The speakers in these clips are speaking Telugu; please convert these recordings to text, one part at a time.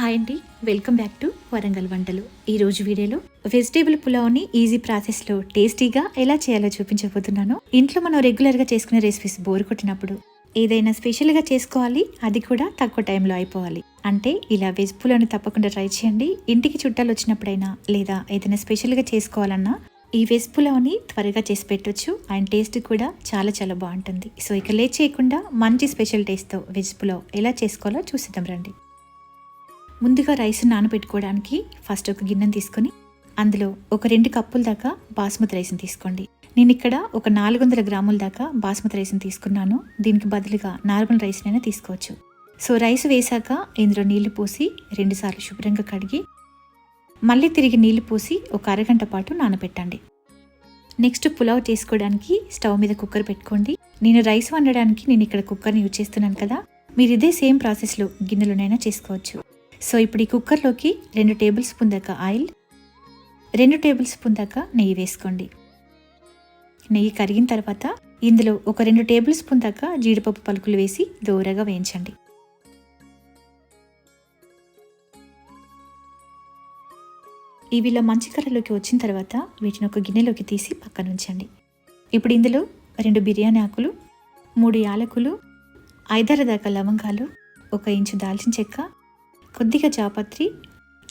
హాయ్ అండి. వెల్కమ్ బ్యాక్ టు వరంగల్ వంటలు. ఈరోజు వీడియోలో వెజిటేబుల్ పులావ్ని ఈజీ ప్రాసెస్లో టేస్టీగా ఎలా చేయాలో చూపించబోతున్నాను. ఇంట్లో మనం రెగ్యులర్గా చేసుకునే రెసిపీస్ బోర్ కొట్టినప్పుడు ఏదైనా స్పెషల్గా చేసుకోవాలి అది కూడా తక్కువ టైంలో అయిపోవాలి. అంటే ఇలా వెజ్ పులావ్ని తప్పకుండా ట్రై చేయండి. ఇంటికి చుట్టాలు వచ్చినప్పుడైనా లేదా ఏదైనా స్పెషల్గా చేసుకోవాలన్నా ఈ వెజ్ పులావ్ని త్వరగా చేసి పెట్టొచ్చు. అండ్ టేస్ట్ కూడా చాలా చాలా బాగుంటుంది. సో ఇక లేట్ చేయకుండా మంచి స్పెషల్ టేస్ట్తో వెజ్ పులావ్ ఎలా చేసుకోవాలో చూసిద్దాం రండి. ముందుగా రైస్ నానబెట్టుకోవడానికి ఫస్ట్ ఒక గిన్నెను తీసుకొని అందులో ఒక రెండు కప్పుల దాకా బాస్మతి రైస్ని తీసుకోండి. నేను ఇక్కడ ఒక నాలుగు వందల గ్రాముల దాకా బాస్మతి రైస్ని తీసుకున్నాను. దీనికి బదులుగా నార్మల్ రైస్నైనా తీసుకోవచ్చు. సో రైస్ వేశాక ఇందులో నీళ్ళు పోసి రెండుసార్లు శుభ్రంగా కడిగి మళ్ళీ తిరిగి నీళ్ళు పోసి ఒక అరగంట పాటు నానబెట్టండి. నెక్స్ట్ పులావ్ చేసుకోవడానికి స్టవ్ మీద కుక్కర్ పెట్టుకోండి. నేను రైస్ వండడానికి నేను ఇక్కడ కుక్కర్ని యూజ్ చేస్తున్నాను కదా. మీరు ఇదే సేమ్ ప్రాసెస్లో గిన్నెలోనైనా చేసుకోవచ్చు. సో ఇప్పుడు ఈ కుక్కర్లోకి రెండు టేబుల్ స్పూన్ దాకా ఆయిల్ రెండు టేబుల్ స్పూన్ దాకా నెయ్యి వేసుకోండి. నెయ్యి కరిగిన తర్వాత ఇందులో ఒక రెండు టేబుల్ స్పూన్ దాకా జీడిపప్పు పలుకులు వేసి దోరగా వేయించండి. ఇవి ఇలా మంచి కర్రలోకి వచ్చిన తర్వాత వీటిని ఒక గిన్నెలోకి తీసి పక్కన ఉంచండి ఇప్పుడు ఇందులో రెండు బిర్యానీ ఆకులు మూడు యాలకులు ఐదారు దాకా లవంగాలు ఒక ఇంచు దాల్చిన చెక్క కొద్దిగా జాపత్రి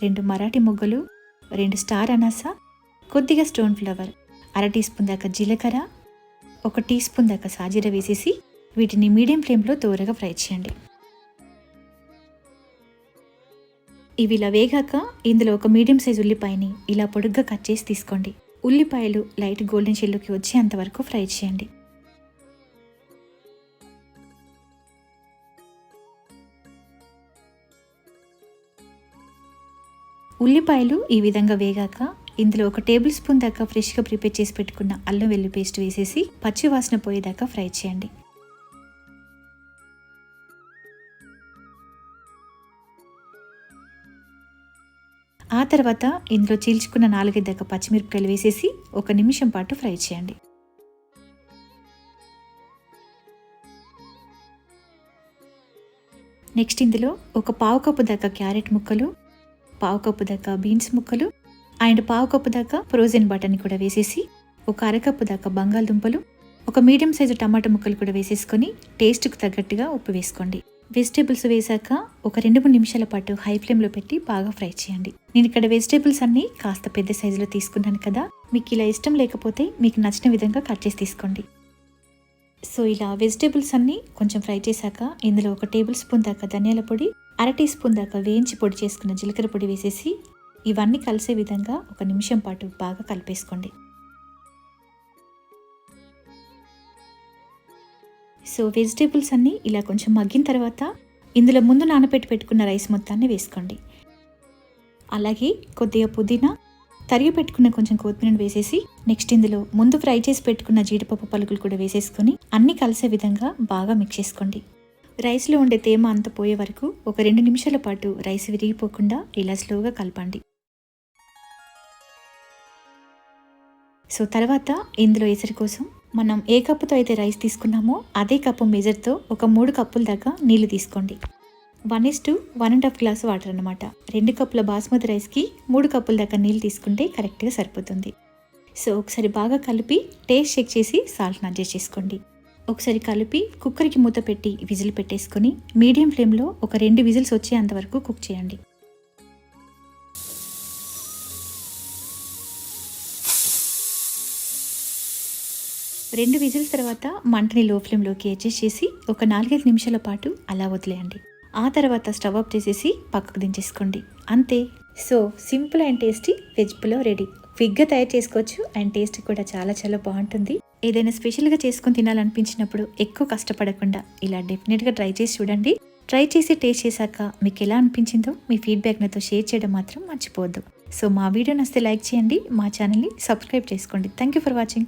రెండు మరాఠీ మొగ్గలు రెండు స్టార్ అనాస కొద్దిగా స్టోన్ ఫ్లవర్ అర టీ స్పూన్ దాకా జీలకర్ర ఒక టీ స్పూన్ దాకా సాజీర వేసేసి వీటిని మీడియం ఫ్లేమ్లో దూరగా ఫ్రై చేయండి. ఇవి ఇలా వేగాక ఇందులో ఒక మీడియం సైజ్ ఉల్లిపాయని ఇలా పొడుగ్గా కట్ చేసి తీసుకోండి. ఉల్లిపాయలు లైట్ గోల్డెన్ షెల్లోకి వచ్చేంత వరకు ఫ్రై చేయండి. ఉల్లిపాయలు ఈ విధంగా వేగాక ఇందులో ఒక టేబుల్ స్పూన్ దాకా ఫ్రెష్గా ప్రిపేర్ చేసి పెట్టుకున్న అల్లం వెల్లి పేస్ట్ వేసేసి పచ్చి వాసన పోయేదాకా ఫ్రై చేయండి. ఆ తర్వాత ఇందులో చీల్చుకున్న నాలుగైదు దాకా పచ్చిమిరపకాయలు వేసేసి ఒక నిమిషం పాటు ఫ్రై చేయండి. నెక్స్ట్ ఇందులో ఒక పావు కప్పు దాకా క్యారెట్ ముక్కలు పావు కప్పు దాకా బీన్స్ ముక్కలు అండ్ పావు కప్పు దాకా ఫ్రోజన్ బటర్ని కూడా వేసేసి ఒక అరకప్పు దాకా బంగాళదుంపలు ఒక మీడియం సైజు టమాటా ముక్కలు కూడా వేసేసుకొని టేస్ట్కి తగ్గట్టుగా ఉప్పు వేసుకోండి. వెజిటేబుల్స్ వేసాక ఒక రెండు మూడు నిమిషాల పాటు హై ఫ్లేమ్లో పెట్టి బాగా ఫ్రై చేయండి. నేను ఇక్కడ వెజిటేబుల్స్ అన్నీ కాస్త పెద్ద సైజులో తీసుకున్నాను కదా మీకు ఇలా ఇష్టం లేకపోతే మీకు నచ్చిన విధంగా కట్ చేసి తీసుకోండి. సో ఇలా వెజిటేబుల్స్ అన్నీ కొంచెం ఫ్రై చేశాక ఇందులో ఒక టేబుల్ స్పూన్ దాకా ధనియాల పొడి అర టీ స్పూన్ దాకా వేయించి పొడి చేసుకున్న జీలకర్ర పొడి వేసేసి ఇవన్నీ కలిసే విధంగా ఒక నిమిషం పాటు బాగా కలిపేసుకోండి. సో వెజిటేబుల్స్ అన్నీ ఇలా కొంచెం మగ్గిన తర్వాత ఇందులో ముందు నానబెట్టి పెట్టుకున్న రైస్ మొత్తాన్ని వేసుకోండి. అలాగే కొద్దిగా పుదీనా తరిగి పెట్టుకున్న కొంచెం కొత్తిమీరను వేసేసి నెక్స్ట్ ఇందులో ముందు ఫ్రై చేసి పెట్టుకున్న జీడిపప్పు పలుకులు కూడా వేసేసుకొని అన్నీ కలిసే విధంగా బాగా మిక్స్ చేసుకోండి. రైస్లో ఉండే తేమ అంత పోయే వరకు ఒక రెండు నిమిషాల పాటు రైస్ విరిగిపోకుండా ఇలా స్లోగా కలపండి. సో తర్వాత ఇందులో ఎసరి కోసం మనం ఏ కప్పుతో అయితే రైస్ తీసుకున్నామో అదే కప్పు మెజర్తో ఒక మూడు కప్పుల దాకా నీళ్ళు తీసుకోండి. One is two one and half glass water అనమాట రెండు కప్పుల బాస్మతి రైస్కి మూడు కప్పుల దాకా నీళ్ళు తీసుకుంటే కరెక్ట్గా సరిపోతుంది. సో ఒకసారి బాగా కలిపి టేస్ట్ చెక్ చేసి సాల్ట్ని అడ్జస్ట్ చేసుకోండి. ఒకసారి కలిపి కుక్కర్కి మూత పెట్టి విజిల్ పెట్టేసుకొని మీడియం ఫ్లేమ్లో ఒక రెండు విజిల్స్ వచ్చేంత వరకు కుక్ చేయండి. రెండు విజిల్స్ తర్వాత మంటని లో ఫ్లేమ్లోకి అడ్జస్ట్ చేసి ఒక నాలుగైదు నిమిషాల పాటు అలా వదిలేయండి. ఆ తర్వాత స్టవ్ ఆఫ్ చేసేసి పక్కకు దించేసుకోండి. అంతే. So simple and tasty veg pulao ready. క్విక్గా తయారు చేసుకోవచ్చు అండ్ టేస్ట్ కూడా చాలా చాలా బాగుంటుంది. ఏదైనా స్పెషల్గా చేసుకొని తినాలనిపించినప్పుడు ఎక్కువ కష్టపడకుండా ఇలా డెఫినెట్గా ట్రై చేసి చూడండి. ట్రై చేసి టేస్ట్ చేశాక మీకు ఎలా అనిపించిందో మీ ఫీడ్బ్యాక్ నాతో షేర్ చేయడం మాత్రం మర్చిపోవద్దు. సో మా వీడియో నస్తే లైక్ చేయండి మా ఛానల్ని సబ్స్క్రైబ్ చేసుకోండి. Thank you for watching.